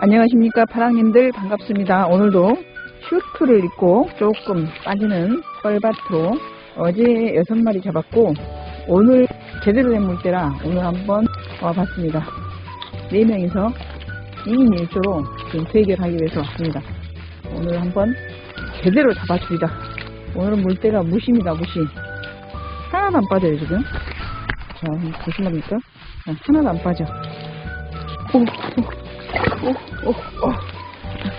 안녕하십니까 파랑님들 반갑습니다. 오늘도 슈트를 입고 조금 빠지는 뻘밭으로 어제 여섯 마리 잡았고 오늘 제대로 된 물때라 오늘 한번 와봤습니다. 네 명이서 2인 1조로 지금 대결하기 위해서 왔습니다. 오늘 한번 제대로 잡았습니다. 오늘은 물때가 무심이다 무심. 하나도 안 빠져요 지금. 자 보시면니까 하나도 안 빠져. 오, 오, 오, 오, 오.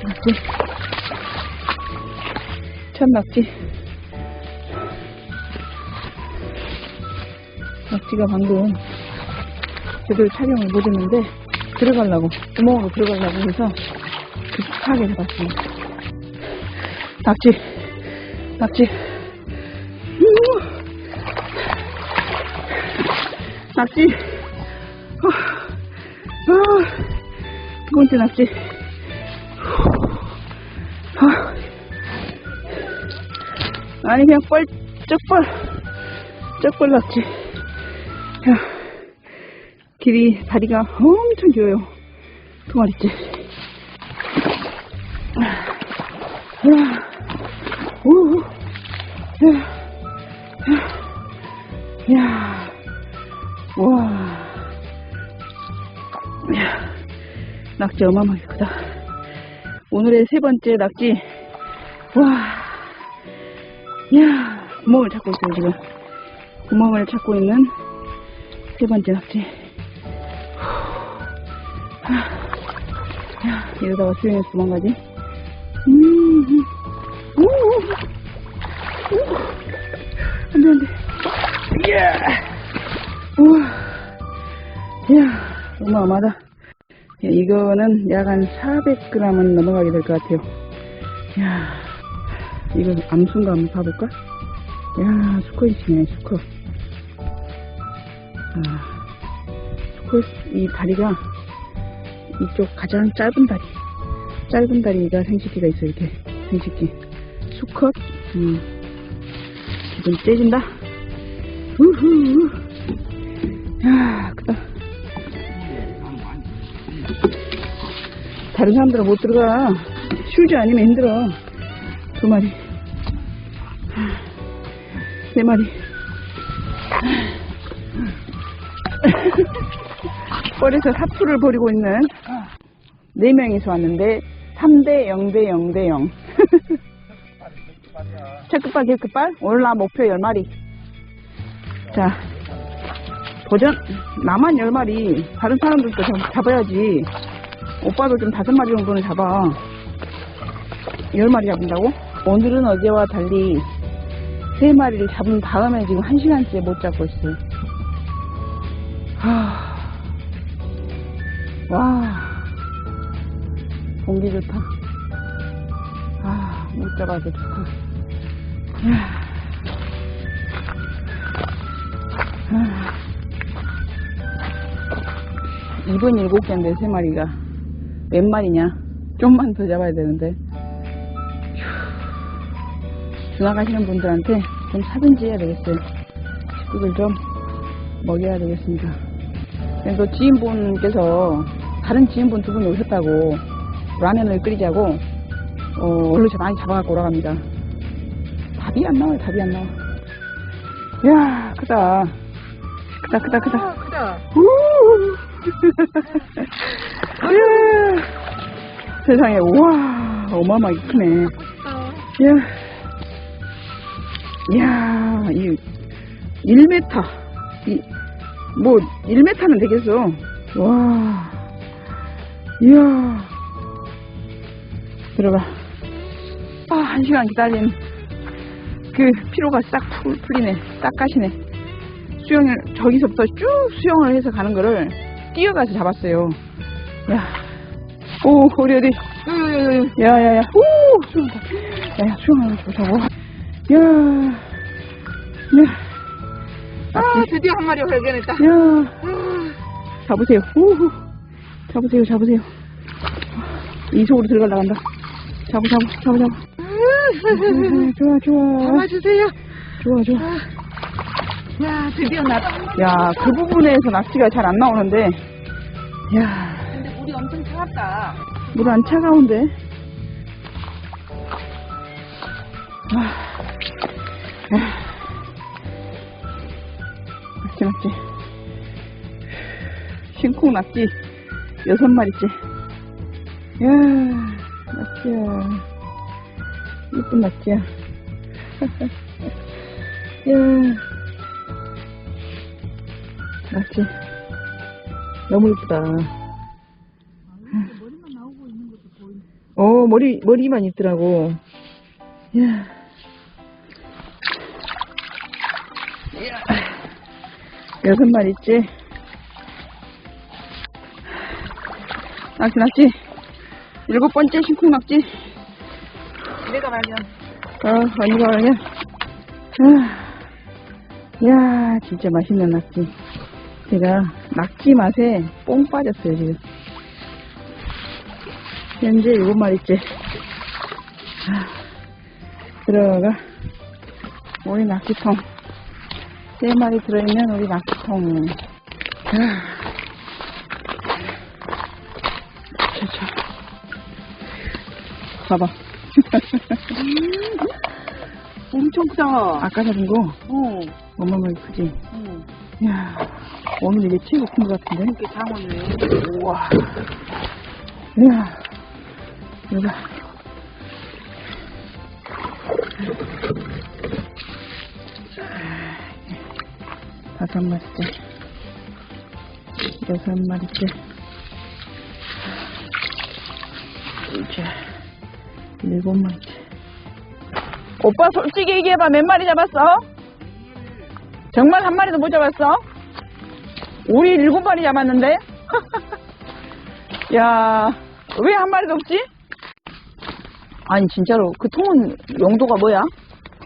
낙지. 첫 낙지. 낙지가 방금 제대로 촬영을 못했는데 들어가려고 구멍으로 들어가려고 해서 급하게 잡았습니다. 낙지, 낙지. 낙지. 아, 아. 두 번째 낙지. 아. 아니, 그냥 뻘, 쪽벌, 쪽벌 낙지. 야, 길이, 다리가 엄청 길어요. 야, 오, 야, 야, 야, 와. 야. 낙지 어마어마하게 크다. 오늘의 세 번째 낙지. 와. 이야, 구멍을 찾고 있어요, 지금. 구멍을 찾고 있는 세 번째 낙지. 후. 야, 이러다가 수영해서 도망가지. 음, 음. 오, 오, 오. 안 돼, 안 돼. 이야. 우와. 이야, 어마어마하다. 예, 이거는 약 한 400g은 넘어가게 될 것 같아요. 이야, 이거 암순가 한번 봐볼까? 야, 수컷이네, 수컷. 아, 이 다리가 이쪽 가장 짧은 다리. 짧은 다리가 생식기가 있어, 이렇게. 생식기. 수컷, 음, 기분 째진다. 우후. 야, 크다. 다른 사람들은 못 들어가. 슈즈 아니면 힘들어. 두 마리. 네 마리. 뻘에서 사투를 벌이고 있는 네 명이서 왔는데 3대 0대 0대 0. 첫 끝발, 개 끝발. 오늘 나 목표 10마리. 자, 도전. 나만 10마리. 다른 사람들도 잡- 잡아야지. 오빠도 좀 다섯 마리 정도는 잡아. 열 마리 잡는다고? 오늘은 어제와 달리 세 마리를 잡은 다음에 지금 한 시간째 못 잡고 있어요. 하... 와, 공기 좋다. 아, 못 잡아서 좋다. 아. 2분 7개인데 세 마리가. 몇 마리냐? 좀만 더 잡아야 되는데. 휴. 지나가시는 분들한테 좀 사든지 해야 되겠어요. 식구들 좀 먹여야 되겠습니다. 그래서 지인분께서 다른 지인분 두 분이 오셨다고 라면을 끓이자고 어, 얼른 많이 잡아갖고 오라갑니다. 답이 안 나와요, 답이 안 나와. 이야, 크다. 크다, 크다, 크다. 크다. 우! 이야, 세상에, 우와, 어마어마하게 크네. 어, 이야, 이야, 이, 1m. 이, 뭐, 1m는 되겠어. 와, 이야. 들어가. 아, 한 시간 기다린 그 피로가 싹 풀, 풀리네. 싹 가시네. 수영을, 저기서부터 쭉 수영을 해서 가는 거를 뛰어가서 잡았어요. 야, 오, 어디, 어디. 야, 야, 야, 오, 수영다. 야, 야, 수영하는 거 보자고. 야, 야, 아, 드디어 한 마리 발견했다. 야, 잡으세요. 우후. 잡으세요, 잡으세요. 이 속으로 들어가려 한다. 잡아, 잡아, 잡아, 잡아. 아, 좋아, 좋아. 잡아주세요. 좋아, 좋아. 야, 드디어 나다. 야, 그 부분에서 낚시가 잘 안 나오는데. 야, 근데 물이 엄청 차갑다. 물 안 차가운데. 아, 아. 콩 낙지. 여섯 마리째. 야, 낙지야. 이쁜 낙지야. 야, 낙지. 너무 이쁘다. 어, 머리, 머리만 있더라고. 야. 여섯 마리째. 낙지, 낙지. 일곱 번째 심쿵 낙지. 내가 발견. 어, 언니가 그냥. 아, 야, 진짜 맛있는 낙지. 제가 낙지 맛에 뽕 빠졌어요, 지금. 현재 일곱 마리째. 아, 들어가. 우리 낙지통. 세 마리 들어있는 우리 낙지통. 아. 자, 자. 봐봐. 엄청 크다. 아까 잡은 거 어. 어마어마하게 크지? 어. 야 오늘 이게 최고 큰 것 같은데? 이렇게 장어네. 우와. 야 이거 봐. 다섯 마리째. 여섯 마리째. 이제 일곱 마리째. 오빠 솔직히 얘기해봐. 몇 마리 잡았어? 정말 한 마리도 못 잡았어? 우리 일곱 마리 잡았는데? 야, 왜 한 마리도 없지? 아니, 진짜로, 그 통은 용도가 뭐야?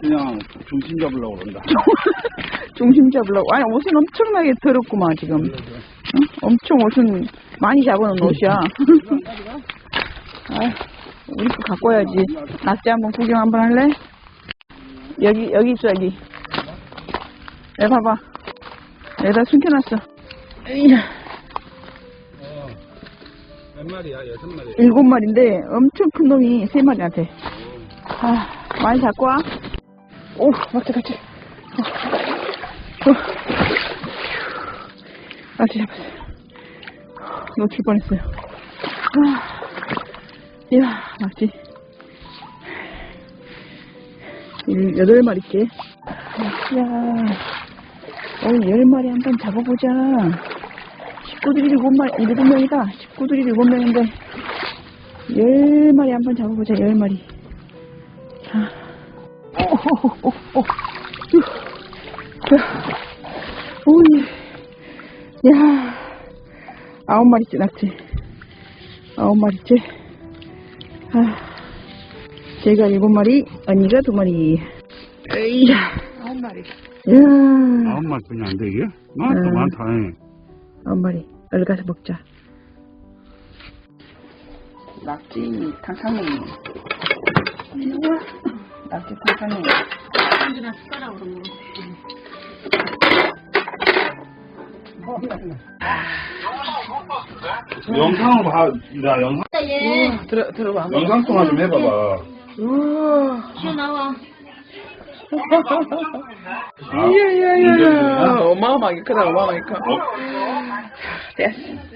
그냥 중심 잡으려고 그런다. 중심 잡으려고. 아니, 옷은 엄청나게 더럽구만, 지금. 응? 엄청 옷은 많이 잡아놓은 옷이야. 아, 우리 거 갖고 와야지. 낙지 한번 구경 한번 할래? 여기, 여기 있어, 여기. 여기 봐봐. 여기다 숨겨놨어. 이야. 어, 몇 마리야? 여섯 마리. 일곱 마리인데 엄청 큰 놈이 세 마리한테. 아, 많이 잡고 와. 오, 맞다, 같이. 어. 어. 같이 잡았어. 놓칠 뻔했어요. 아, 이야. 일, 여덟 마리째. 이야, 오늘 열 마리 한 번 잡아보자. 식구들이 일곱 마리, 일곱 명이다. 식구들이 일곱 명인데, 열 마리 한 번 잡아보자, 열 마리. 자. 오, 오, 오, 오. 휴. 야. 오이. 야. 아홉 마리째 낙지. 아홉 마리째. 아. 제가 일곱 마리, 언니가 두 마리. 에이야. 아홉 마리. 야. 아홉 마리 그냥 안 되게? 많다, 음. 많다. 아홉 마리. 얼른 가서 먹자. 낙지 탕탕이. 우와. 낙지 탕탕이. 언제나 숟가락으로 먹어. 영상을 봐, 나 영상, 우와, 들어, 들어봐. 영상 통화 좀 해봐봐. 우와. 튀어나와. 아, 이야야야야. 운전중이야? 어마어마하게 크다, 어마어마하게 커. 어? 됐어.